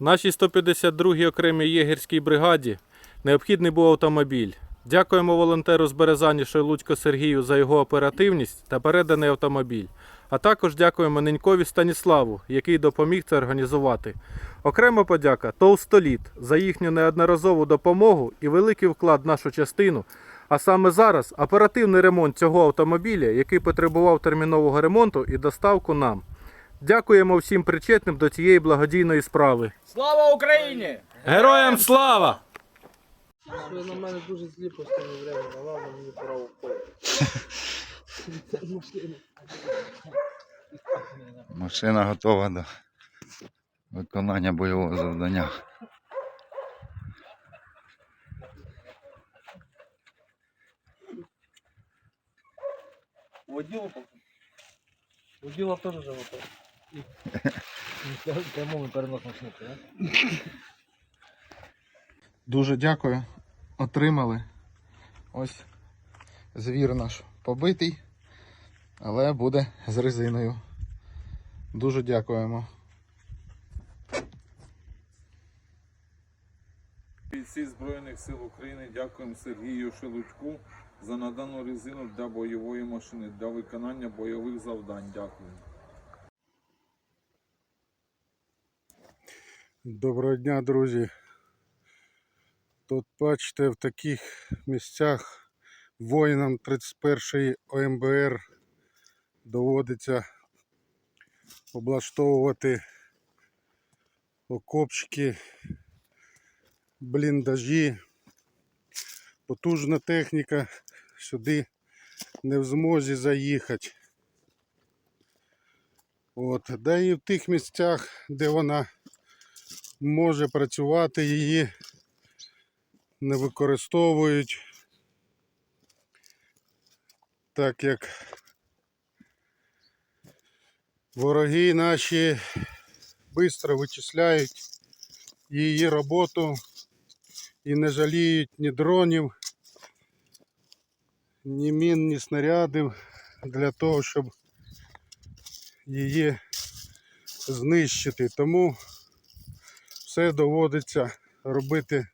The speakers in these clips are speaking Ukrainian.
Нашій 152-й окремій єгерській бригаді необхідний був автомобіль. Дякуємо волонтеру з Березані Шойлуцько Сергію за його оперативність та переданий автомобіль. А також дякуємо Ненькові Станіславу, який допоміг це організувати. Окрема подяка Толстоліт за їхню неодноразову допомогу і великий вклад в нашу частину. А саме зараз оперативний ремонт цього автомобіля, який потребував термінового ремонту і доставку нам. Дякуємо всім причетним до цієї благодійної справи. Слава Україні! Героям слава! Ви на мене дуже злі останнє время, а ладно, мені пора уходити. Машина готова до виконання бойового завдання. Воділо Воділо теж вже готовий. Прямому переносну смуку, так? Дуже дякую. Отримали. Ось звір наш побитий, але буде з резиною. Дуже дякуємо. Бійці Збройних сил України дякуємо Сергію Шелучку за надану резину для бойової машини для виконання бойових завдань. Дякую. Доброго дня, друзі. Тут бачите, в таких місцях воїнам 31-ї ОМБР доводиться облаштовувати окопчики, бліндажі. Потужна техніка сюди не в змозі заїхати. От, да і в тих місцях, де вона може працювати, її не використовують, так як вороги наші швидко вичисляють її роботу і не жаліють ні дронів, ні мін, ні снарядів для того, щоб її знищити. Тому все доводиться робити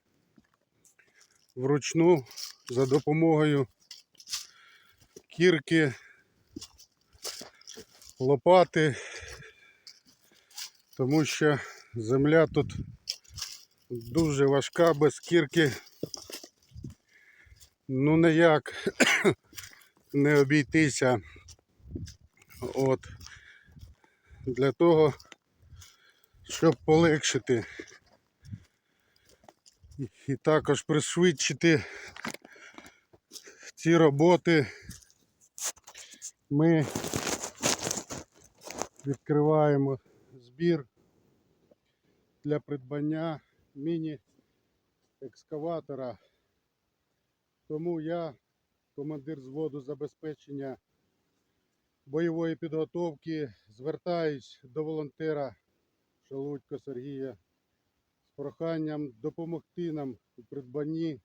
вручну за допомогою кірки, лопати, тому що земля тут дуже важка без кірки. Ну ніяк не обійтися. От для того, щоб полегшити і- також пришвидшити ці роботи, ми відкриваємо збір для придбання міні-екскаватора. Тому я, командир зводу забезпечення бойової підготовки, звертаюсь до волонтера Шалудько Сергія з проханням допомогти нам у придбанні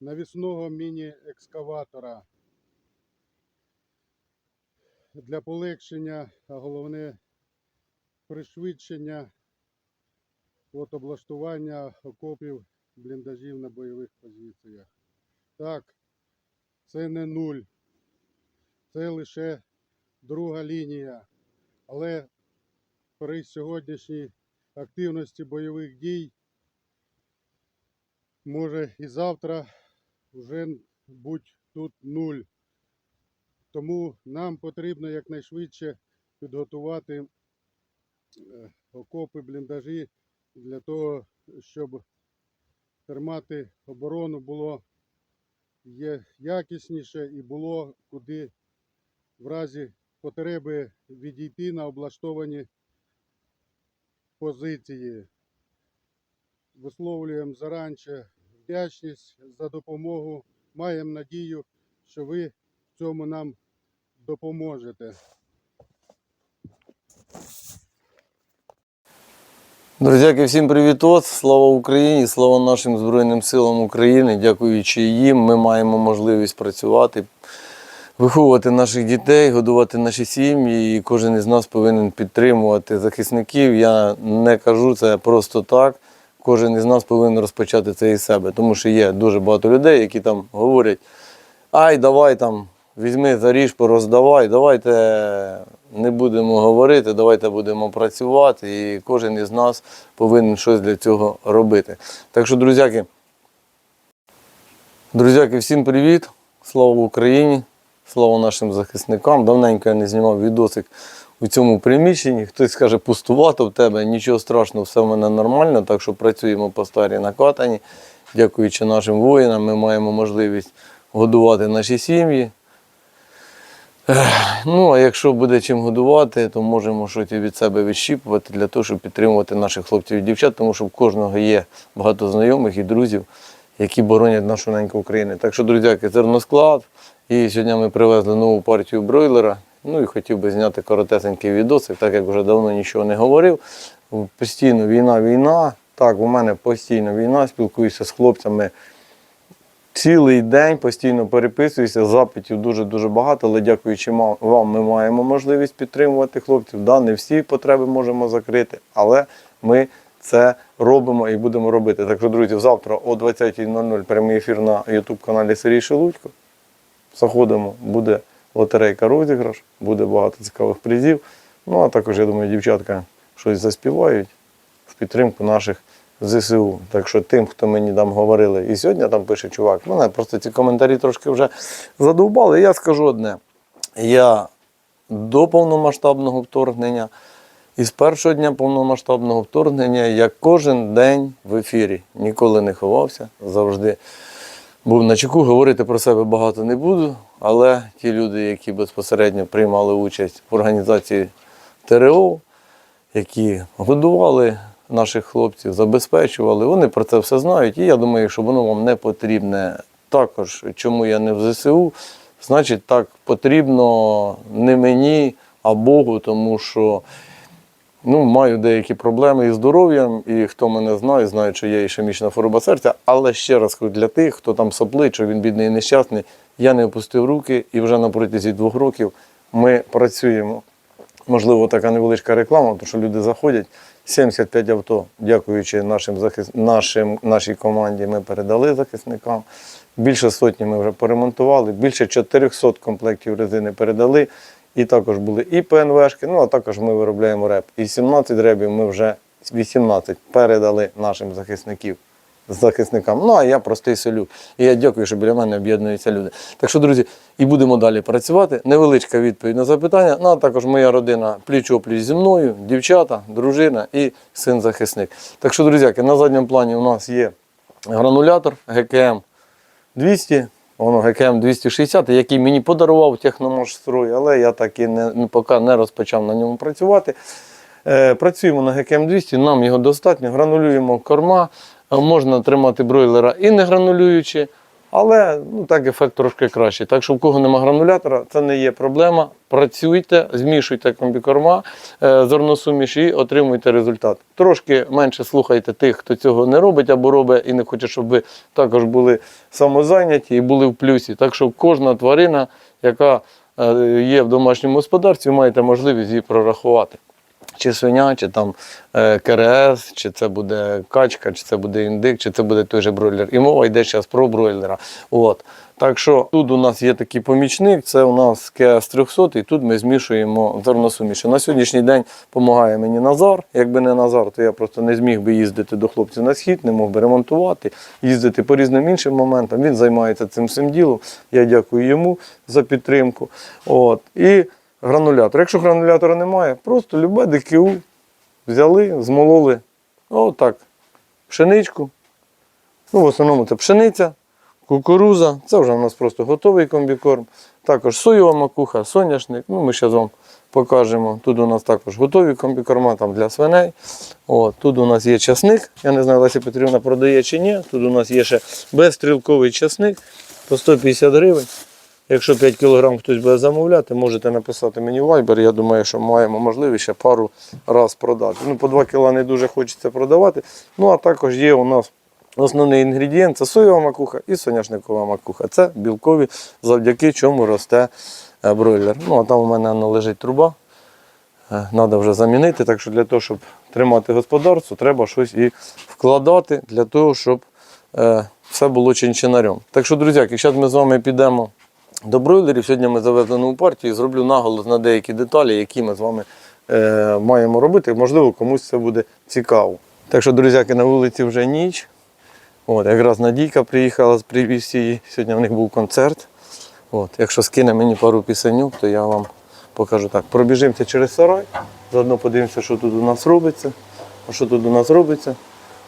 навісного міні-екскаватора для полегшення, а головне пришвидшення от облаштування окопів бліндажів на бойових позиціях. Так, це не нуль, це лише друга лінія, але при сьогоднішній активності бойових дій може і завтра вже бути тут нуль. Тому нам потрібно якнайшвидше підготувати е, окопи, бліндажі для того, щоб тримати оборону було якісніше і було куди в разі потреби відійти на облаштовані позиції. Висловлюємо заранче вдячність за допомогу. Маємо надію, що ви в цьому нам допоможете. Друзяки, всім привітос! Слава Україні! Слава нашим Збройним силам України. Дякуючи їм, ми маємо можливість працювати, виховувати наших дітей, годувати наші сім'ї, і кожен із нас повинен підтримувати захисників. Я не кажу це просто так. Кожен із нас повинен розпочати це із себе, тому що є дуже багато людей, які там говорять: ай, давай там, візьми, заріж, пороздавай, давайте не будемо говорити, давайте будемо працювати, і кожен із нас повинен щось для цього робити. Так що, друзяки, друзяки, всім привіт! Слава Україні! Слава нашим захисникам! Давненько я не знімав відосик у цьому приміщенні. Хтось скаже, пустувато в тебе, нічого страшного, все в мене нормально, так що працюємо по старій накатані. Дякуючи нашим воїнам, ми маємо можливість годувати наші сім'ї. Ну, а якщо буде чим годувати, то можемо щось від себе відщіпувати для того, щоб підтримувати наших хлопців і дівчат, тому що в кожного є багато знайомих і друзів, які боронять нашу неньку України. Так що, друзяки, зерносклад. І сьогодні ми привезли нову партію бройлера. Ну і хотів би зняти коротесенький відосик, так як вже давно нічого не говорив. Постійно війна, війна. Так, у мене постійно війна, спілкуюся з хлопцями цілий день, постійно переписуюся, запитів дуже-дуже багато, але дякуючи вам, ми маємо можливість підтримувати хлопців. Да, не всі потреби можемо закрити, але ми це робимо і будемо робити. Так що, друзі, завтра о 20.00 прямий ефір на YouTube каналі Сергій Шелудько. Заходимо, буде лотерейка розіграш, буде багато цікавих призів. Ну а також, я думаю, дівчатка щось заспівають в підтримку наших ЗСУ. Так що тим, хто мені там говорили, і сьогодні там пише чувак, мене просто ці коментарі трошки вже задовбали. Я скажу одне: я до повномасштабного вторгнення. І з першого дня повномасштабного вторгнення я кожен день в ефірі ніколи не ховався, завжди був на чеку. Говорити про себе багато не буду, але ті люди, які безпосередньо приймали участь в організації ТРО, які годували наших хлопців, забезпечували, вони про це все знають. І я думаю, що воно вам не потрібне також, чому я не в ЗСУ, значить, так потрібно не мені, а Богу, тому що. Ну, маю деякі проблеми із здоров'ям, і хто мене знає, знає, що є ішемічна хвороба серця. Але ще раз для тих, хто там соплить, що він бідний і нещасний, я не опустив руки, і вже на протязі двох років ми працюємо. Можливо, така невеличка реклама, тому що люди заходять. 75 авто, дякуючи нашим захис... нашим, нашій команді, ми передали захисникам. Більше сотні ми вже поремонтували, більше 400 комплектів резини передали. І також були і ПНВшки, ну а також ми виробляємо реп. І 17 ребів ми вже 18 передали нашим захисників, захисникам. Ну а я простий селюк. І я дякую, що біля мене об'єднуються люди. Так що, друзі, і будемо далі працювати. Невеличка відповідь на запитання. Ну а також моя родина пліч-опліч зі мною, дівчата, дружина і син захисник. Так що, друзяки, на задньому плані у нас є гранулятор ГКМ 200. Воно ГКМ 260, який мені подарував техномашстрой, але я так і не, ну, поки не розпочав на ньому працювати. Е, працюємо на ГКМ 200, нам його достатньо, гранулюємо корма, е, можна тримати бройлера і не гранулюючи, але ну, так ефект трошки кращий. Так що, в кого нема гранулятора, це не є проблема. Працюйте, змішуйте комбікорма, е, зерносуміш і отримуйте результат. Трошки менше слухайте тих, хто цього не робить або робить і не хоче, щоб ви також були самозайняті і були в плюсі. Так що кожна тварина, яка е, є в домашньому господарстві, маєте можливість її прорахувати. Чи свиня, чи там е, КРС, чи це буде качка, чи це буде індик, чи це буде той же бройлер. І мова йде зараз про бройлера. От. Так що тут у нас є такий помічник, це у нас КС 300, і тут ми змішуємо зерносуміші. На сьогоднішній день допомагає мені Назар. Якби не Назар, то я просто не зміг би їздити до хлопців на схід, не мог би ремонтувати, їздити по різним іншим моментам. Він займається цим всім ділом. Я дякую йому за підтримку. От. І гранулятор. Якщо гранулятора немає, просто любе ДКУ взяли, змололи. Отак. Пшеничку. Ну, в основному це пшениця, кукуруза. Це вже у нас просто готовий комбікорм. Також соєва макуха, соняшник. Ну, ми зараз вам покажемо. Тут у нас також готові комбікорма там для свиней. От, тут у нас є часник. Я не знаю, Леся Петрівна продає чи ні. Тут у нас є ще безстрілковий часник по 150 гривень. Якщо 5 кг хтось буде замовляти, можете написати мені в Viber. Я думаю, що маємо можливість ще пару раз продати. Ну, по 2 кг не дуже хочеться продавати. Ну, а також є у нас Основний інгредієнт це соєва макуха і соняшникова макуха. Це білкові, завдяки чому росте е, бройлер. Ну, а там у мене воно лежить труба. Треба вже замінити. Так що для того, щоб тримати господарство, треба щось і вкладати для того, щоб е, все було чинчинарем. Так що, друзяки, зараз ми з вами підемо до бройлерів. Сьогодні ми завезли нову партію і зроблю наголос на деякі деталі, які ми з вами е, маємо робити. Можливо, комусь це буде цікаво. Так що, друзяки, на вулиці вже ніч. От, якраз Надійка приїхала з привіз її. Сьогодні в них був концерт. От, якщо скине мені пару пісенюк, то я вам покажу так. Пробіжимося через сарай, заодно подивимося, що тут у нас робиться. А що тут у нас робиться?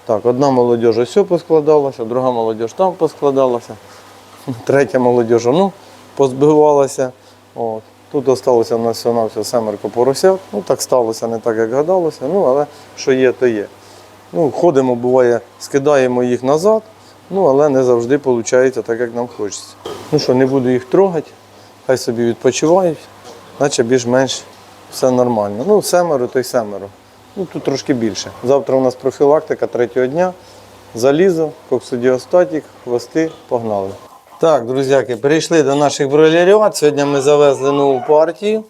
Так, одна молодь ось поскладалася, друга молодь там поскладалася, третя молодь ну, позбивалася. От. Тут залишилося в нас всього все семерко поросят. Ну так сталося, не так, як гадалося. Ну, але що є, то є. Ну, ходимо, буває, скидаємо їх назад, ну, але не завжди виходить так, як нам хочеться. Ну що, не буду їх трогати, хай собі відпочивають, наче більш-менш все нормально. Ну, семеро, то й семеро. Ну, тут трошки більше. Завтра у нас профілактика третього дня. Залізо, коксодіостатік, хвости, погнали. Так, друзяки, перейшли до наших бройлерів. Сьогодні ми завезли нову партію.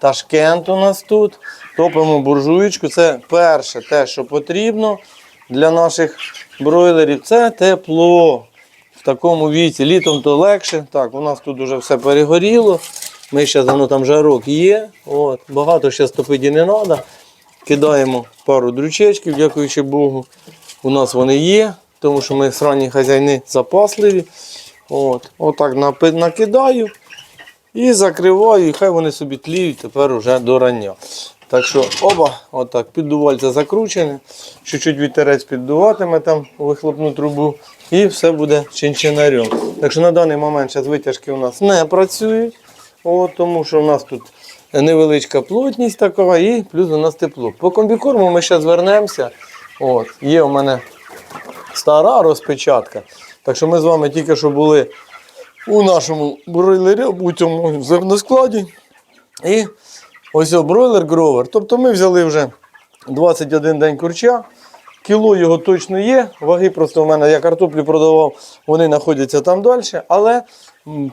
Ташкент у нас тут. Топимо буржуєчку. Це перше те, що потрібно для наших бройлерів. Це тепло в такому віці. Літом то легше. Так, у нас тут вже все перегоріло. Ми ще воно там жарок є. От. Багато ще топити не треба. Кидаємо пару дрючечків, дякуючи Богу. У нас вони є, тому що ми сранні хазяйни запасливі. От. Отак накидаю і закриваю, і хай вони собі тліють тепер уже до рання. Так що оба, отак, піддувальце закручене, чуть-чуть вітерець піддуватиме там вихлопну трубу, і все буде чинчинарем. Так що на даний момент зараз витяжки у нас не працюють, от, тому що у нас тут невеличка плотність така, і плюс у нас тепло. По комбікорму ми ще звернемося. От, є у мене стара розпечатка. Так що ми з вами тільки що були у нашому бройлері, у цьому зерноскладі. І ось бройлер гровер. Тобто ми взяли вже 21 день курча. Кіло його точно є. Ваги просто у мене я картоплю продавав, вони знаходяться там далі. Але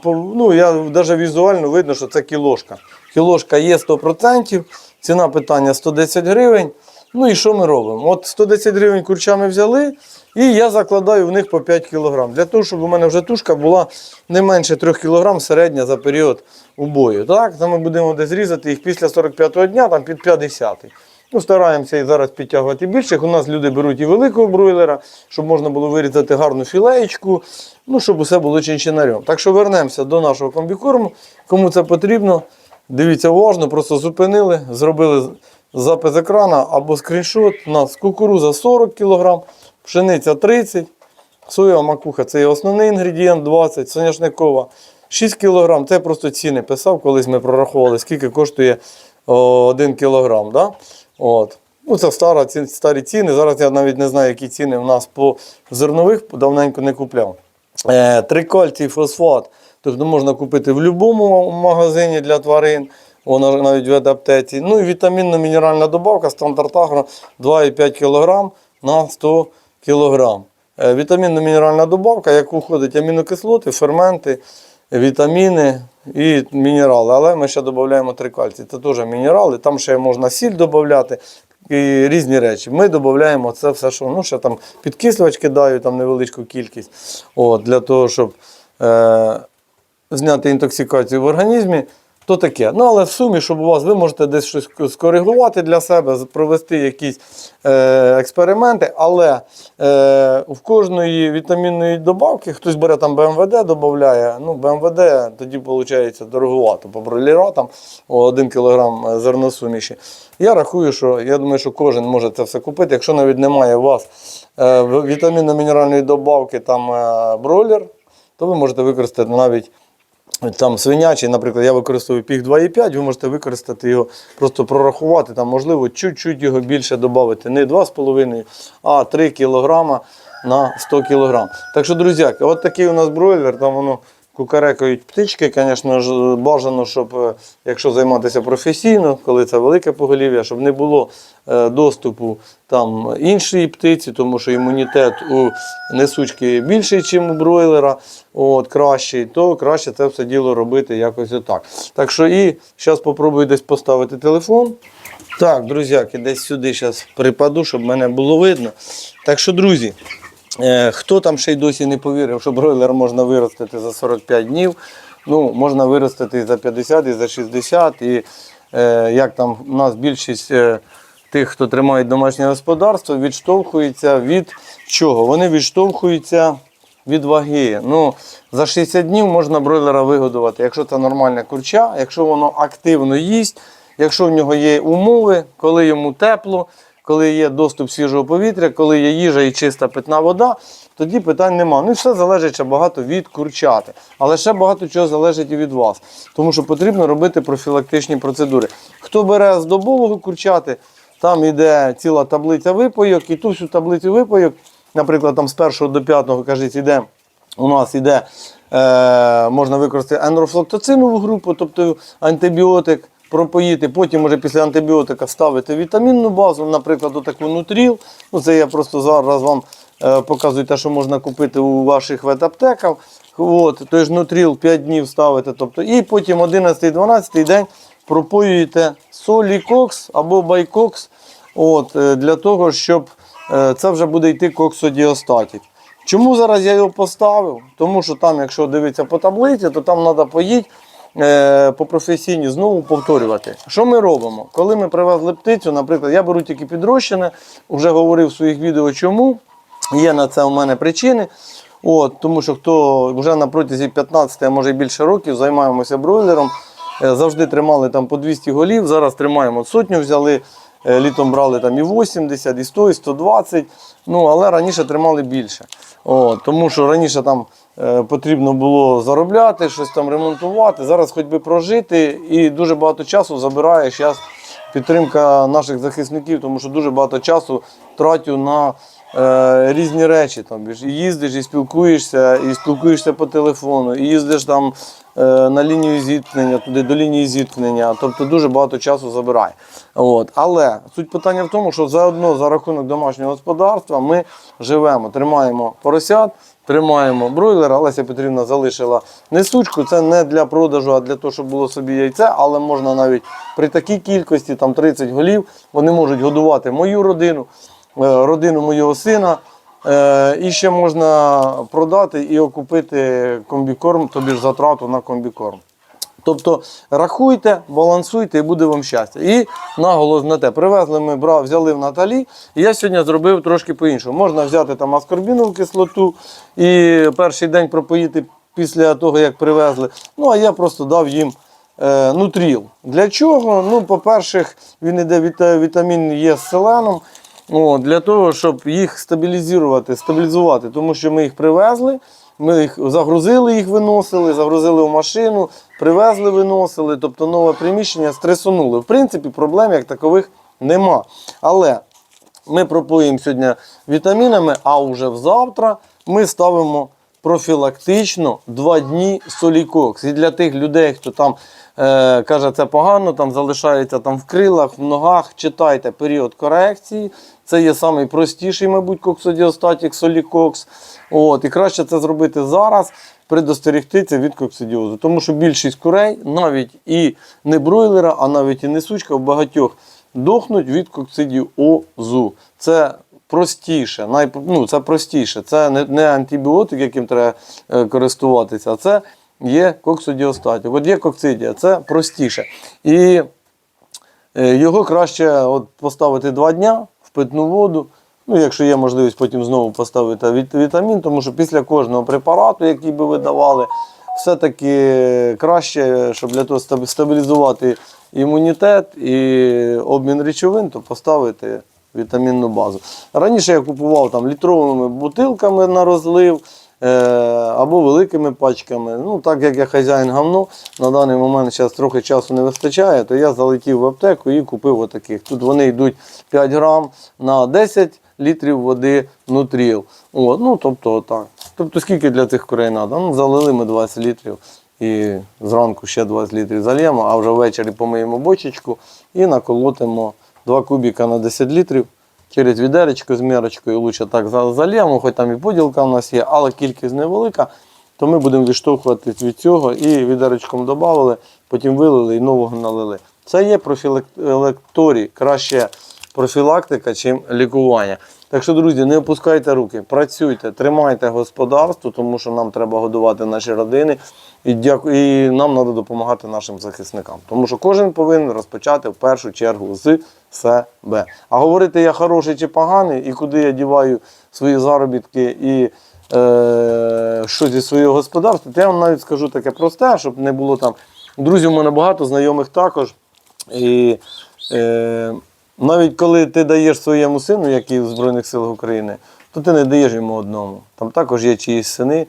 ну, я навіть візуально видно, що це кілошка. Кілошка є 100%, ціна питання 110 гривень. Ну і що ми робимо? От 110 гривень курча ми взяли, і я закладаю в них по 5 кг. Для того, щоб у мене вже тушка була не менше 3 кг середня за період убою. Так, то ми будемо десь різати їх після 45-го дня, там під 50-й. Ну, стараємося і зараз підтягувати більших. У нас люди беруть і великого бройлера, щоб можна було вирізати гарну філеєчку, ну, щоб усе було чинчинарем. Так що вернемося до нашого комбікорму. Кому це потрібно, дивіться уважно, просто зупинили, зробили запис екрана або скріншот. У нас кукуруза 40 кг, пшениця 30 Соєва макуха це є основний інгредієнт 20, соняшникова 6 кг. Це просто ціни писав, колись ми прораховували, скільки коштує 1 кг. Да? От. Ну, це стара, старі ціни. Зараз я навіть не знаю, які ціни в нас по зернових давненько не купляв. Е, трикальцій фосфат. Тобто можна купити в будь-якому магазині для тварин, вона навіть в аптеці. Ну і вітамінно-мінеральна добавка стандарт агро 2,5 кг на 100 кг. Е, Вітамінно-мінеральна добавка, яку входять амінокислоти, ферменти, вітаміни і мінерали. Але ми ще додаємо трикальцій. Це теж мінерали. Там ще можна сіль додати і різні речі. Ми додаємо це все, що ну, ще там підкислювач кидаю, там невеличку кількість. От, для того, щоб е, зняти інтоксикацію в організмі. То таке. Ну, але в сумі, щоб у вас ви можете десь щось скоригувати для себе, провести якісь е, експерименти, але е, в кожної вітамінної добавки хтось бере там БМВД, додає. Ну, БМВД тоді виходить дороговато. По броліратам 1 кг зерносуміші. Я рахую, що я думаю, що кожен може це все купити. Якщо навіть немає у вас е, вітамінно-мінеральної добавки там е, бройлер, то ви можете використати навіть там свинячий, наприклад, я використовую пік 2,5, ви можете використати його, просто прорахувати, там, можливо, чуть-чуть його більше додати. Не 2,5, а 3 кг на 100 кг. Так що, друзі, от такий у нас бройлер, там воно кукарекають птички, звісно ж, бажано, щоб е, якщо займатися професійно, коли це велике поголів'я, щоб не було е, доступу там іншої птиці, тому що імунітет у несучки більший, ніж у бройлера, от, кращий, то краще це все діло робити якось отак. Так що і зараз спробую десь поставити телефон. Так, друзяки, десь сюди зараз припаду, щоб мене було видно. Так що, друзі, хто там ще й досі не повірив, що бройлер можна виростити за 45 днів, ну, можна виростити і за 50, і за 60. І е, як там у нас більшість е, тих, хто тримає домашнє господарство, відштовхується від чого? Вони відштовхуються від ваги. Ну, за 60 днів можна бройлера вигодувати, якщо це нормальне курча, якщо воно активно їсть, якщо в нього є умови, коли йому тепло, коли є доступ свіжого повітря, коли є їжа і чиста питна вода, тоді питань нема. Ну і все залежить ще багато від курчати. Але ще багато чого залежить і від вас. Тому що потрібно робити профілактичні процедури. Хто бере з добового курчати, там йде ціла таблиця випойок, і ту всю таблицю випойок, наприклад, там з 1 до 5, кажуть, іде, у нас іде, е, можна використати енрофлоктоцинову групу, тобто антибіотик, пропоїти. Потім може після антибіотика ставити вітамінну базу, наприклад, отаку нутріл. Ну, це я просто зараз вам е, показую те, що можна купити у ваших ветаптеках. От, той ж нутріл 5 днів ставите. Тобто, і потім 11-12 день пропоюєте солікокс або байкокс от, е, для того, щоб е, це вже буде йти коксодіостатік. Чому зараз я його поставив? Тому що там, якщо дивитися по таблиці, то там треба поїти по професійні знову повторювати. Що ми робимо? Коли ми привезли птицю, наприклад, я беру тільки підрощене, вже говорив в своїх відео, чому. Є на це у мене причини. От, тому що хто вже на протязі 15, а може більше років займаємося бройлером, е, завжди тримали там по 200 голів, зараз тримаємо сотню взяли. Е, Літом брали там і 80, і 100, і 120, ну, але раніше тримали більше. О, тому що раніше там е, потрібно було заробляти, щось там ремонтувати. Зараз хоч би прожити, і дуже багато часу забирає зараз підтримка наших захисників, тому що дуже багато часу тратю на е, різні речі. Там, і їздиш, і спілкуєшся, і спілкуєшся по телефону, і їздиш там е, на лінію зіткнення, туди до лінії зіткнення. Тобто дуже багато часу забирає. От. Але суть питання в тому, що заодно за рахунок домашнього господарства ми живемо, тримаємо поросят. Тримаємо бройлера, Леся Петрівна залишила несучку. Це не для продажу, а для того, щоб було собі яйце, але можна навіть при такій кількості, там 30 голів, вони можуть годувати мою родину, родину моєго сина. Е, І ще можна продати і окупити комбікорм, тобі ж затрату на комбікорм. Тобто рахуйте, балансуйте і буде вам щастя. І наголос на те, привезли ми, брав, взяли в Наталі. І я сьогодні зробив трошки по-іншому. Можна взяти там аскорбінову кислоту і перший день пропоїти після того, як привезли. Ну, а я просто дав їм е, нутріл. Для чого? Ну, по-перше, він віта- вітамін Є з селеном. О, для того, щоб їх стабілізувати, стабілізувати, тому що ми їх привезли, ми їх загрузили, їх виносили, загрузили в машину, привезли, виносили, тобто нове приміщення стресонули. В принципі, проблем як такових нема. Але ми пропоїмо сьогодні вітамінами, а вже взавтра ми ставимо профілактично 2 дні солікокс. І для тих людей, хто там е, каже, це погано, там залишається там в крилах, в ногах, читайте період корекції. Це є найпростіший, мабуть, коксодіостатік солікокс. От, і краще це зробити зараз, предостерегтися від коксидіозу. Тому що більшість курей, навіть і не бройлера, а навіть і не сучка, в багатьох дохнуть від коксидіозу. Це простіше, най, ну, це простіше. Це не, не антибіотик, яким треба е, користуватися, а це є коксодіостатік. От є коксидія, це простіше. І е, його краще от, поставити два дня в питну воду. Ну, якщо є можливість потім знову поставити вітамін, тому що після кожного препарату, який би ви давали, все-таки краще, щоб для того стабілізувати імунітет і обмін речовин, то поставити вітамінну базу. Раніше я купував там літровими бутилками на розлив е, або великими пачками. Ну, так як я хазяїн гавно, на даний момент зараз трохи часу не вистачає, то я залетів в аптеку і купив отаких. Тут вони йдуть 5 грам на 10 літрів води нутріл. От, ну, тобто, отак. Тобто скільки для цих курей треба? Ну, залили ми 20 літрів і зранку ще 20 літрів зальємо, а вже ввечері помиємо бочечку і наколотимо 2 кубіка на 10 літрів через відеречко з мірочкою. Лучше так заліємо, хоч там і поділка у нас є, але кількість невелика, то ми будемо відштовхуватись від цього і відеречком додали, потім вилили і нового налили. Це є профілекторій, краще профілактика, чим лікування. Так що, друзі, не опускайте руки, працюйте, тримайте господарство, тому що нам треба годувати наші родини. І, дяку... і нам треба допомагати нашим захисникам. Тому що кожен повинен розпочати в першу чергу з себе. А говорити я хороший чи поганий, і куди я діваю свої заробітки і е... що зі свого господарства, то я вам навіть скажу таке просте, щоб не було там. Друзів у мене багато, знайомих також. І е, навіть коли ти даєш своєму сину, який в Збройних силах України, то ти не даєш йому одному. Там також є чиїсь сини,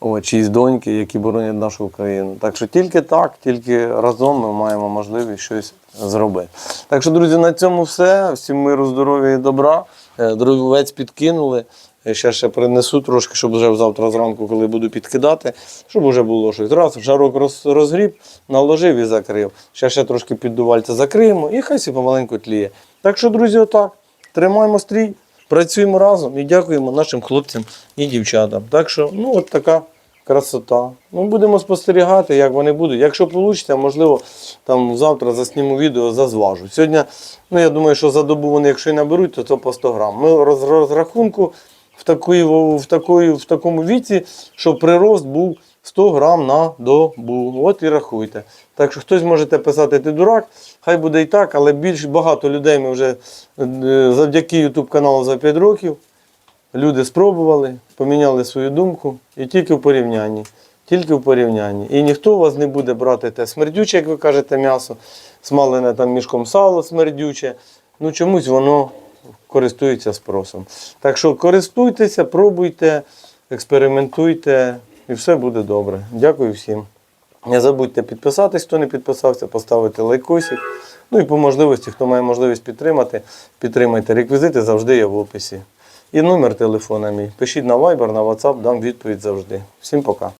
о, чиїсь доньки, які боронять нашу Україну. Так що тільки так, тільки разом ми маємо можливість щось зробити. Так що, друзі, на цьому все. Всім миру, здоров'я і добра. Е, Дровець підкинули. Ще ще принесу трошки, щоб вже завтра зранку, коли буду підкидати, щоб вже було щось. Раз, жарок роз, розгріб, наложив і закрив. Ще ще трошки піддувальця закриємо і хай сі помаленьку тліє. Так що, друзі, отак. Тримаємо стрій, працюємо разом і дякуємо нашим хлопцям і дівчатам. Так що, ну, от така красота. Ну, будемо спостерігати, як вони будуть. Якщо вийде, можливо, там завтра засніму відео, зазважу. Сьогодні, ну я думаю, що за добу вони, якщо і наберуть, то, то по 100 грам. Ми роз, розрахунку в, в, такої, в такому віці, щоб прирост був 100 грам на добу. От і рахуйте. Так що хтось можете писати, ти дурак, хай буде і так, але більш багато людей ми вже е, завдяки YouTube каналу за 5 років. Люди спробували, поміняли свою думку і тільки в порівнянні. Тільки в порівнянні. І ніхто у вас не буде брати те смердюче, як ви кажете, м'ясо, смалене там мішком сало смердюче. Ну чомусь воно користується спросом. Так що користуйтеся, пробуйте, експериментуйте і все буде добре. Дякую всім. Не забудьте підписатись, хто не підписався, поставити лайкосик. Ну і по можливості, хто має можливість підтримати, підтримайте. Реквізити завжди є в описі. І номер телефона мій. Пишіть на Viber, на WhatsApp, дам відповідь завжди. Всім пока.